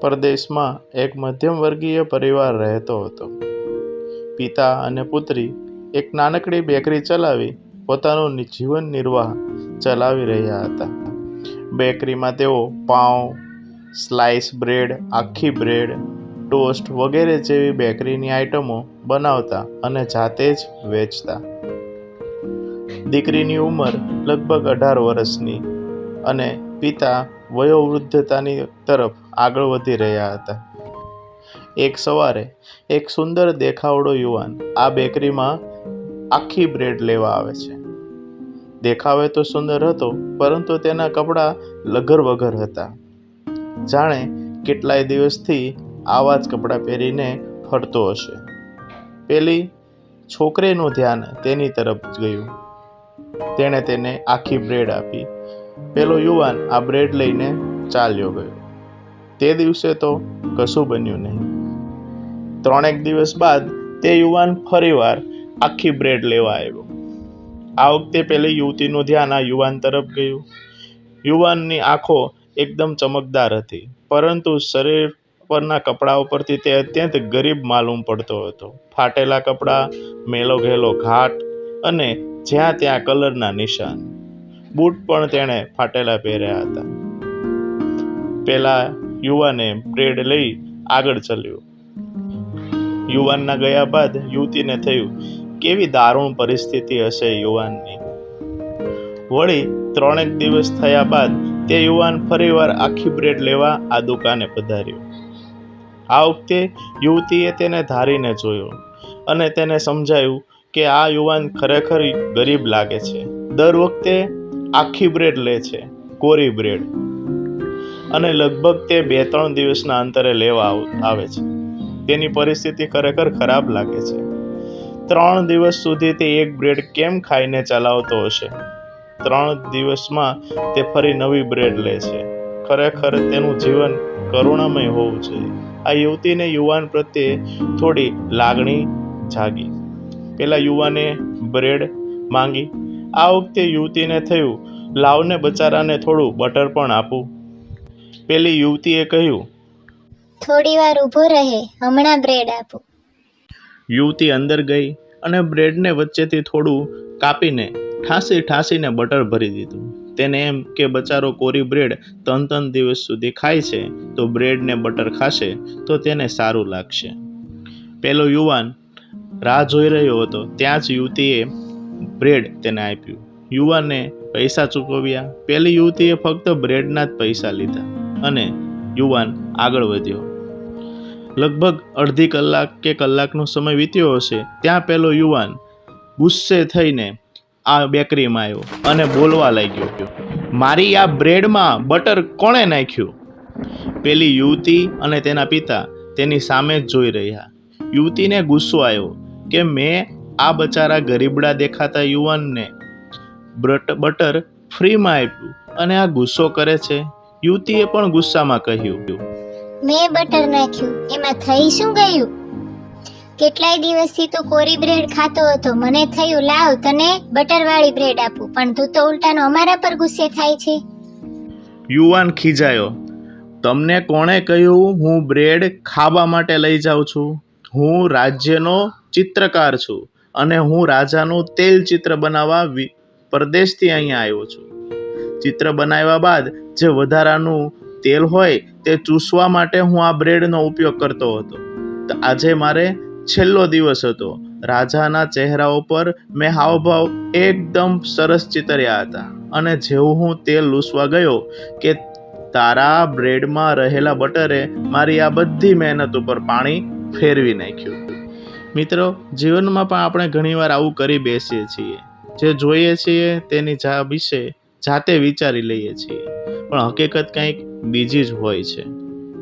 પરદેશમાં એક મધ્યમવર્ગીય પરિવાર રહેતો હતો. પિતા અને પુત્રી એક નાનકડી બેકરી ચલાવી પોતાનું જીવન નિર્વાહ ચલાવી રહ્યા હતા. બેકરીમાં તેઓ પાઉં સ્લાઇસ બ્રેડ, આખી બ્રેડ, ટોસ્ટ વગેરે જેવી બેકરીની આઇટમો બનાવતા અને જાતે જ વેચતા. દીકરીની ઉંમર લગભગ અઢાર વર્ષની અને પિતા વયોવૃદ્ધતાની તરફ આગળ વધી રહ્યા હતા. એક સવારે એક સુંદર દેખાવડો યુવાન આ બેકરીમાં આખી બ્રેડ લેવા આવે છે. દેખાવે તો સુંદર હતો, પરંતુ તેના કપડાં લગર વગર હતા. જાણે કેટલાય દિવસથી આવા જ કપડાં પહેરીને ફરતો હશે. પેલી છોકરીનું ધ્યાન તેની તરફ ગયું. તેણે તેને આખી બ્રેડ આપી. પેલો યુવાન આ બ્રેડ લઈને ચાલ્યો ગયો. તે દિવસે તો કશું બન્યું નહીં. ત્રણેક દિવસ બાદ તે યુવાન ફરીવાર આખી બ્રેડ લેવા આવ્યો. આ વખતે પેલી યુવતીનું ધ્યાન આ યુવાન તરફ ગયું. યુવાનની આંખો એકદમ ચમકદાર હતી, પરંતુ શરીર પરના કપડા ઉપરથી તે અત્યંત ગરીબ માલુમ પડતો હતો. ફાટેલા કપડાં, મેલો ઘેલો ઘાટ અને જ્યાં ત્યાં કલરના નિશાન. બૂટ પણ તેણે ફાટેલા પહેર્યા હતા. પેલા યુવાને બ્રેડ લઈ આગળ ચાલ્યો. યુવાનના ગયા બાદ યુવતીને થયું, કેવી દારૂણ પરિસ્થિતિ હશે યુવાનની. વળી ત્રણેક દિવસ થયા બાદ તે યુવાન ફરીવાર આખી બ્રેડ લેવા આ દુકાને પધાર્યો. આ વખતે યુવતીએ તેને ધારીને જોયો અને તેને સમજાયું કે આ યુવાન ખરેખર ગરીબ લાગે છે. દર વખતે આખી બ્રેડ લે છે, કોરી બ્રેડ. અને લગભગ તે બે ત્રણ દિવસના અંતરે લેવા આવ- છે. તેની પરિસ્થિતિ ખરેખર ખરાબ લાગે છે. ત્રણ દિવસ સુધી તે એક બ્રેડ કેમ ખાઈને ચલાવતો હશે? ત્રણ દિવસમાં તે ફરી નવી બ્રેડ લે છે. ખરેખર તેનું જીવન કરુણામય હોવું જોઈએ. આ યુવતીને યુવાન પ્રત્યે થોડી લાગણી જાગી. પેલા યુવાને બ્રેડ માંગી. આ વખતે યુવતીને થયું, લાવને બચારાને થોડું બટર પણ આપું. પેલી યુવતીએ કહ્યું થોડી વાર ઊભો રહે હમણાં બ્રેડ આપો. યુવતી અંદર ગઈ અને બ્રેડને વચ્ચેથી થોડું કાપીને ઠાસી ઠાસીને બટર ભરી દીધું. તેને એમ કે બચારો કોરી બ્રેડ ત્રણ ત્રણ દિવસ સુધી ખાય છે તો બ્રેડને બટર ખાશે તો તેને સારું લાગશે. પેલો યુવાન રાહ જોઈ રહ્યો હતો ત્યાં જ યુવતીએ બ્રેડ તેને આપ્યું. યુવાને પૈસા ચૂકવ્યા. પેલી યુવતીએ ફક્ત બ્રેડના જ પૈસા લીધા. અને યુવાન આગળ વધ્યો. લગભગ અડધી કલાક કે કલાકનો સમય વીત્યો હશે, ત્યાં પેલો યુવાન ગુસ્સે થઈને આ બેકરીમાં આવ્યો અને બોલવા લાગ્યો, મારી આ બ્રેડમાં બટર કોણે નાખ્યું? પેલી યુવતી અને તેના પિતા તેની સામે જ જોઈ રહ્યા. યુવતીને ગુસ્સો આવ્યો કે, મેં આ બચારા ગરીબડા દેખાતા યુવાનને બટર ફ્રીમાં આપ્યું અને આ ગુસ્સો કરે છે? યુવતીએ પણ ગુસ્સામાં કહ્યું મેં બટર નાખ્યું એમાં થઈ શું ગયું? કેટલાય દિવસથી તું કોરી બ્રેડ ખાતો હતો. મને થયું લાવ તને બટરવાળી બ્રેડ આપું પણ તું તો ઉલટાનો અમારા પર ગુસ્સે થાય છે. યુવાન ખીજાયો તમને કોણે કહ્યું હું બ્રેડ ખાવા માટે લઈ જાઉં છું? હું રાજ્યનો ચિત્રકાર છું અને હું રાજાનું તેલ ચિત્ર બનાવવા પરદેશથી અહીંયા આવ્યો છું. ચિત્ર બનાવ્યા બાદ જે વધારાનું તેલ હોય તે ચૂસવા માટે હું આ બ્રેડનો ઉપયોગ કરતો હતો. આજે મારે છેલ્લો દિવસ હતો. રાજાના ચહેરા ઉપર મેં હાવભાવ એકદમ સરસ ચિતર્યા હતા અને જેવું હું તેલ લૂસવા ગયો કે તારા બ્રેડમાં રહેલા બટરે મારી આ બધી મહેનત ઉપર પાણી ફેરવી નાખ્યું. મિત્રો, જીવનમાં પણ આપણે ઘણીવાર આવું કરી બેસીએ છીએ. જે જોઈએ છીએ તેની જા વિશે જાતે વિચારી લઈએ છીએ. પણ હકીકત કંઈક બીજી જ હોય છે.